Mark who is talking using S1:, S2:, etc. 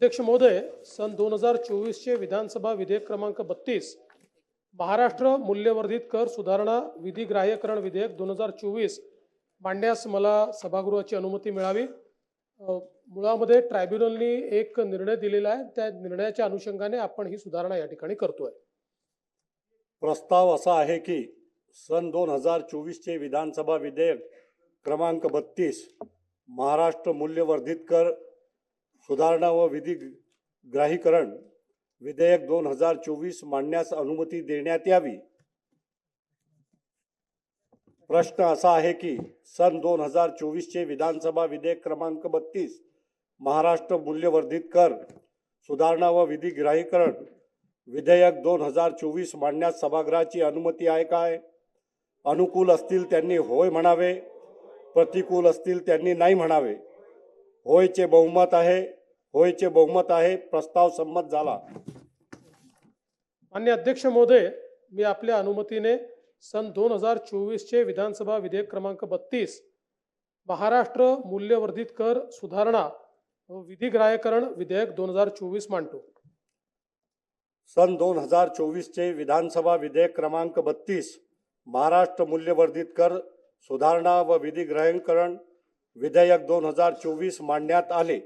S1: अध्यक्ष महोदय सन दोन हजार चोवीसचे विधानसभा विधेयक क्रमांक बत्तीस महाराष्ट्र मूल्यवर्धित कर सुधारणा विधी ग्राह्यकरण विधेयक दोन हजार चोवीस मांडण्यास मला सभागृहाची अनुमती मिळावी. मुळामध्ये ट्रायब्युनलनी एक निर्णय दिलेला आहे. त्या निर्णयाच्या अनुषंगाने आपण ही सुधारणा या ठिकाणी करतोय.
S2: प्रस्ताव असा आहे की सन दोन हजार चोवीसचे विधानसभा विधेयक क्रमांक बत्तीस महाराष्ट्र मूल्यवर्धित कर सुधारणा व विधी ग्राहीकरण विधेयक दोन हजार चोवीस मांडण्यास अनुमती देण्यात यावी. प्रश्न असा आहे की सन दोन हजार चोवीसचे विधानसभा विधेयक क्रमांक बत्तीस महाराष्ट्र मूल्यवर्धित कर सुधारणा व विधी ग्राहीकरण विधेयक दोन हजार चोवीस मांडण्यास सभागृहाची अनुमती आहे काय? अनुकूल असतील त्यांनी होय म्हणावे प्रतिकूल असतील त्यांनी नाही म्हणावे. होयचे बहुमत आहे होयचे बहुमत आहे. प्रस्ताव संमत झाला.
S1: मान्य अध्यक्ष महोदय मी आपल्या अनुमतीने सन दोन हजार चोवीसचे विधानसभा विधेयक क्रमांक बत्तीस महाराष्ट्र मूल्यवर्धित कर सुधारणा व विधी ग्राह्यकरण विधेयक दोन हजार चोवीस मांडतो.
S2: सन दोन हजार चोवीसचे विधानसभा विधेयक क्रमांक बत्तीस महाराष्ट्र मूल्यवर्धित कर सुधारणा व विधी ग्रहणकरण विधेयक दोन हजार चोवीस मांडण्यात आले.